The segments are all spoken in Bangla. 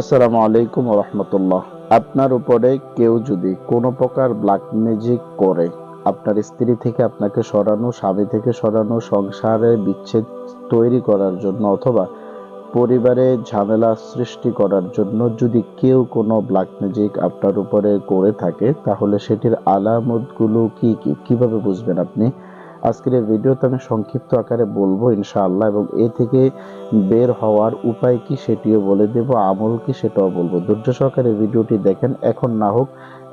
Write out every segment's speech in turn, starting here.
আসসালামু আলাইকুম রহমতুল্লাহ। আপনার উপরে কেউ যদি কোনো প্রকার ব্ল্যাক ম্যাজিক করে, আপনার স্ত্রী থেকে আপনাকে সরানো, স্বামী থেকে সরানো, সংসারে বিচ্ছেদ তৈরি করার জন্য অথবা পরিবারে ঝামেলা সৃষ্টি করার জন্য যদি কেউ কোনো ব্ল্যাক ম্যাজিক আপনার উপরে করে থাকে, তাহলে সেটির আলামতগুলো কি কি? কীভাবে বুঝবেন আপনি? আজকের এই ভিডিওতে আমি সংক্ষিপ্ত আকারে বলব ইনশাআল্লাহ, এবং এ থেকে বের হওয়ার উপায় কি সেটিও বলে দেব, আমল কি সেটাও বলব। ধৈর্য সহকারে ভিডিওটি দেখেন, এখন না হোক,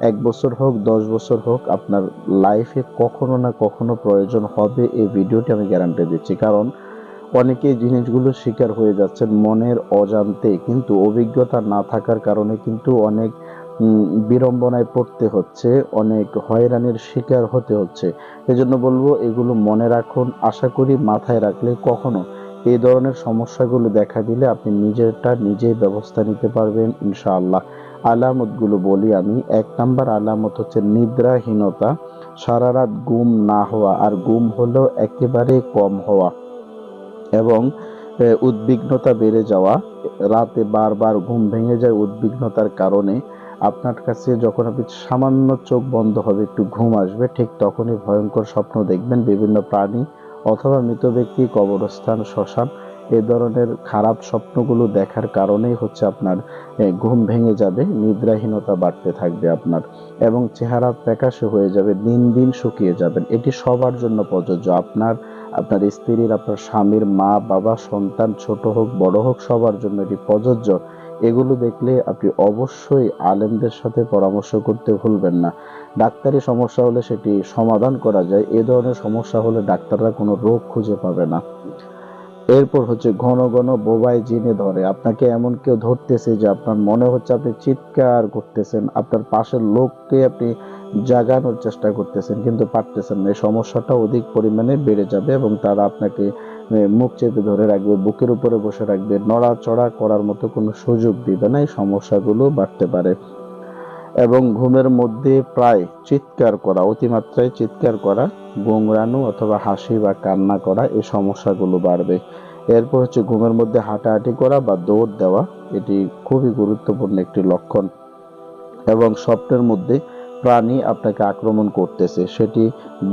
এক বছর হোক, দশ বছর হোক, আপনার লাইফে কখনো না কখনো প্রয়োজন হবে, এই ভিডিওটি আমি গ্যারান্টি দিচ্ছি। কারণ অনেকে জিনিসগুলো শিকার হয়ে যাচ্ছেন মনের অজান্তে, কিন্তু অভিজ্ঞতা না থাকার কারণে কিন্তু অনেক বিড়ম্বনায় পড়তে হচ্ছে, অনেক হয়রানির শিকার হতে হচ্ছে। এজন্য বলব, এগুলো মনে রাখুন, আশা করি মাথায় রাখলে কখনো এই ধরনের সমস্যাগুলো দেখা দিলে আপনি নিজেরটা নিজেই ব্যবস্থা নিতে পারবেন, ইনশাআল্লাহ। আলামতগুলো বলি আমি, এক নাম্বার আলামত হচ্ছে নিদ্রাহীনতা সারা রাত ঘুম না হওয়া, আর ঘুম হলেও একেবারে কম হওয়া এবং উদ্বিগ্নতা বেড়ে যাওয়া। রাতে বারবার ঘুম ভেঙে যায় উদ্বিগ্নতার কারণে। আপনার কাছে যখন আপনি সামান্য চোখ বন্ধ হবে, একটু ঘুম আসবে, ঠিক তখনই ভয়ঙ্কর স্বপ্ন দেখবেন বিভিন্ন প্রাণী অথবা মৃত ব্যক্তি, কবরস্থান, শ্মশান, এ ধরনের খারাপ স্বপ্নগুলো দেখার কারণেই হচ্ছে আপনার ঘুম ভেঙে যাবে, নিদ্রাহীনতা বাড়তে থাকবে আপনার এবং চেহারা প্যাকাশে হয়ে যাবে, দিন দিন শুকিয়ে যাবেন। এটি সবার জন্য প্রযোজ্য। আপনার আপনার স্ত্রীর, আপনার স্বামীর মা, বাবা, সন্তান, ছোট হোক, বড় হোক, সবার জন্য এটি প্রযোজ্য। এগুলো দেখলে আপনি অবশ্যই আলেমদের সাথে পরামর্শ করতে ভুলবেন না। ডাক্তারি সমস্যা হলে সেটি সমাধান করা যায়। এ ধরনের সমস্যা হলে ডাক্তাররা কোনো রোগ খুঁজে পাবে না। এরপর হচ্ছে ঘন ঘন বোবায় জিনে ধরে। আপনাকে এমন কেউ ধরতেছে যে আপনার মনে হচ্ছে আপনি চিৎকার করতেছেন, আপনার পাশের লোককে আপনি জাগানোর চেষ্টা করতেছেন, কিন্তু পারতেছেন না। এই সমস্যাটা অধিক পরিমাণে বেড়ে যাবে এবং তারা আপনাকে মুখ চেপে ধরে রাখবে, বুকের উপরে বসে রাখবে, নড়াচড়া করার মতো কোনো সুযোগ দিবে না, এই সমস্যাগুলো বাড়তে পারে। এবং ঘুমের মধ্যে প্রায় চিৎকার করা, অতিমাত্রায় চিৎকার করা, গোংরানো অথবা হাসি বা কান্না করা, এই সমস্যাগুলো বাড়বে। এরপর হচ্ছে ঘুমের মধ্যে হাঁটাহাঁটি করা বা দৌড় দেওয়া, এটি খুবই গুরুত্বপূর্ণ একটি লক্ষণ। এবং স্বপ্নের মধ্যে প্রাণী আপনাকে আক্রমণ করতেছে। সেটি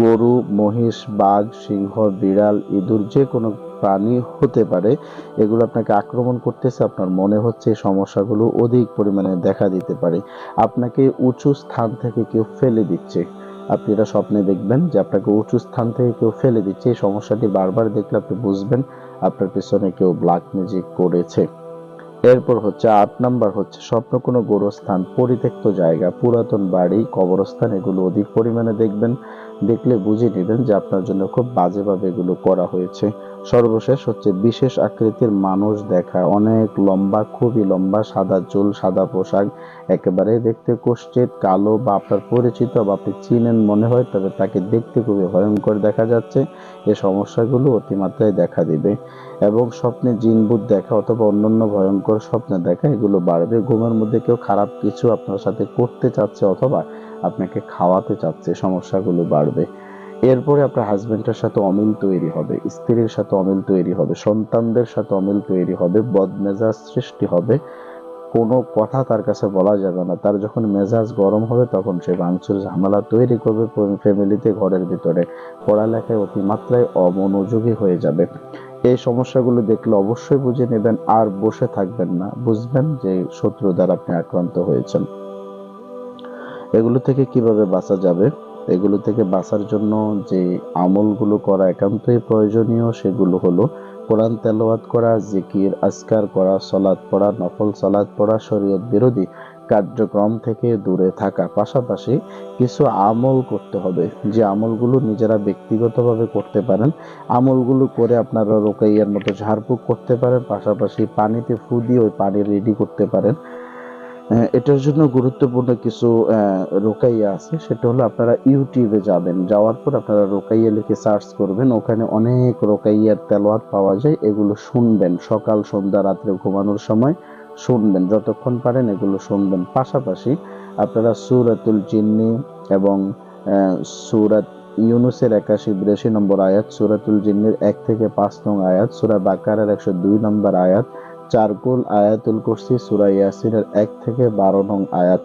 গরু, মহিষ, বাঘ, সিংহ, বিড়াল, ইঁদুর, যে কোনো প্রাণী হতে পারে। এগুলো আপনাকে আক্রমণ করতেছে, আপনার মনে হচ্ছে এই সমস্যাগুলো অধিক পরিমাণে দেখা দিতে পারে। আপনাকে উঁচু স্থান থেকে কেউ ফেলে দিচ্ছে। আপনি এটা স্বপ্নে দেখবেন যে আপনাকে উঁচু স্থান থেকে কেউ ফেলে দিচ্ছে। এই সমস্যাটি বারবার দেখলে আপনি বুঝবেন, আপনার পিছনে কেউ ব্ল্যাক ম্যাজিক করেছে। এরপর হচ্ছে আট নাম্বার হচ্ছে, স্বপ্ন কোনো গোরস্থান, পরিত্যক্ত জায়গা, পুরাতন বাড়ি, কবরস্থান, এগুলো অধিক পরিমাণে দেখবেন। দেখলে বুঝে নেবেন যে আপনার জন্য খুব বাজেভাবে এগুলো করা হয়েছে। সর্বশেষ হচ্ছে বিশেষ আকৃতির মানুষ দেখা। অনেক লম্বা, খুবই লম্বা, সাদা চুল, সাদা পোশাক, একেবারে দেখতে কুষ্ঠিত কালো বা আপনার পরিচিত বা আপনি চিনেন মনে হয়, তবে তাকে দেখতে খুবই ভয়ঙ্কর দেখা যাচ্ছে। এ সমস্যাগুলো অতিমাত্রায় দেখা দিবে। এবং স্বপ্নে জিনভূত দেখা অথবা অন্যান্য ভয়ঙ্কর স্বপ্নে দেখা, এগুলো বাড়বে। ঘুমের মধ্যে কেউ খারাপ কিছু আপনার সাথে করতে চাচ্ছে অথবা আপনাকে খাওয়াতে চাচ্ছে, সমস্যাগুলো বাড়বে। এরপরে আপনার হাজবেন্ডের সাথে অমিল তৈরি হবে, স্ত্রীর সাথে অমিল তৈরি হবে, সন্তানদের সাথে অমিল তৈরি হবে, বদমেজাজ সৃষ্টি হবে। কোনো কথা তার কাছে বলা যাবে না। তার যখন মেজাজ গরম হবে তখন সে ভাঙচুর, ঝামেলা তৈরি করবে ফ্যামিলিতে, ঘরের ভিতরে। পড়ালেখায় অতিমাত্রায় অমনোযোগী হয়ে যাবে। এই সমস্যাগুলো দেখলে অবশ্যই বুঝে নেবেন, আর বসে থাকবেন না। বুঝবেন যে শত্রু দ্বারা আপনি আক্রান্ত হয়েছেন। এগুলো থেকে কীভাবে বাঁচা যাবে? এগুলো থেকে বাঁচার জন্য যে আমলগুলো করা একান্তই প্রয়োজনীয়, সেগুলো হলো কোরআন তেলাওয়াত করা, জিকির, আজকার করা সলাদ পড়া, নফল সলাদ পড়া, শরীয়ত বিরোধী কার্যক্রম থেকে দূরে থাকা। পাশাপাশি কিছু আমল করতে হবে। যে আমলগুলো নিজেরা ব্যক্তিগতভাবে করতে পারেন, আমলগুলো করে আপনারা রোকাইয়ার মতো ঝাড়ফুঁক করতে পারেন, পাশাপাশি পানিতে ফু দিয়ে ওই পানি রেডি করতে পারেন। এটার জন্য গুরুত্বপূর্ণ কিছু রোকাইয়া আছে। সেটা হলো আপনারা ইউটিউবে যাবেন। যাওয়ার পর আপনারা রোকাইয়া লিখে সার্চ করবেন। ওখানে অনেক রোকাইয়ার তেলোয়াত পাওয়া যায়। এগুলো শুনবেন। সকাল, সন্ধ্যা, রাত্রে ঘুমানোর সময় শুনবেন। যতক্ষণ পারেন এগুলো শুনবেন। পাশাপাশি আপনারা সুরাতুল জিন্নি এবং সুরাত ইউনুসের একাশি বিরাশি নম্বর আয়াত, সুরাতুল জিন্নির এক থেকে পাঁচ নং আয়াত, সুরা বাকারের একশো দুই নম্বর আয়াত চারকুল আয়াতুল কুরসি সুরা ইয়াসিনের এক থেকে বারো নং আয়াত।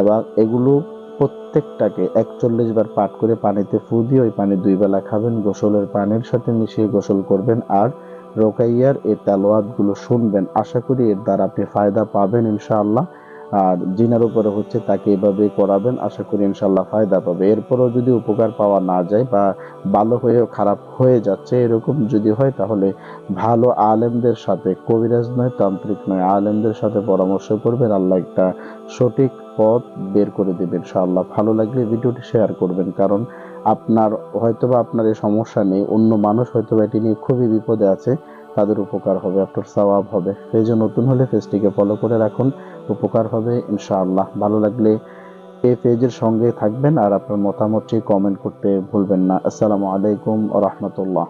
এবং এগুলো প্রত্যেকটাকে একচল্লিশ বার পাঠ করে পানিতে ফু দিয়ে ওই পানি দুই বেলা খাবেন, গোসলের পানির সাথে মিশিয়ে গোসল করবেন আর রোকাইয়ার এই তেলোয়াতগুলো শুনবেন। আশা করি এর দ্বারা আপনি ফায়দা পাবেন ইনশাআল্লাহ। আর জিনার উপরে হচ্ছে তাকে এভাবে করাবেন, আশা করি ইনশাল্লাহ ফায়দা পাবে। এরপরও যদি উপকার পাওয়া না যায় বা ভালো হয়েও খারাপ হয়ে যাচ্ছে, এরকম যদি হয় তাহলে ভালো আলেমদের সাথে, কবিরাজ নয়, তান্ত্রিক নয়, আলেমদের সাথে পরামর্শ করবেন, আল্লাহ একটা সঠিক পথ বের করে দেবেন ইনশাআল্লাহ। ভালো লাগলে ভিডিওটি শেয়ার করবেন, কারণ আপনার হয়তোবা আপনার এই সমস্যা নেই, অন্য মানুষ হয়তোবা এটি নিয়ে খুবই বিপদে আছে। তাদের উপকার হবে, আপনার সওয়াব হবে। পেজ নতুন হলে পেজটিকে ফলো করে রাখুন, উপকার হবে ইনশাআল্লাহ। ভালো লাগলে এই পেজের সঙ্গে থাকবেন আর আপনার মতামতটি কমেন্ট করতে ভুলবেন না। আসসালামু আলাইকুম রহমতুল্লাহ।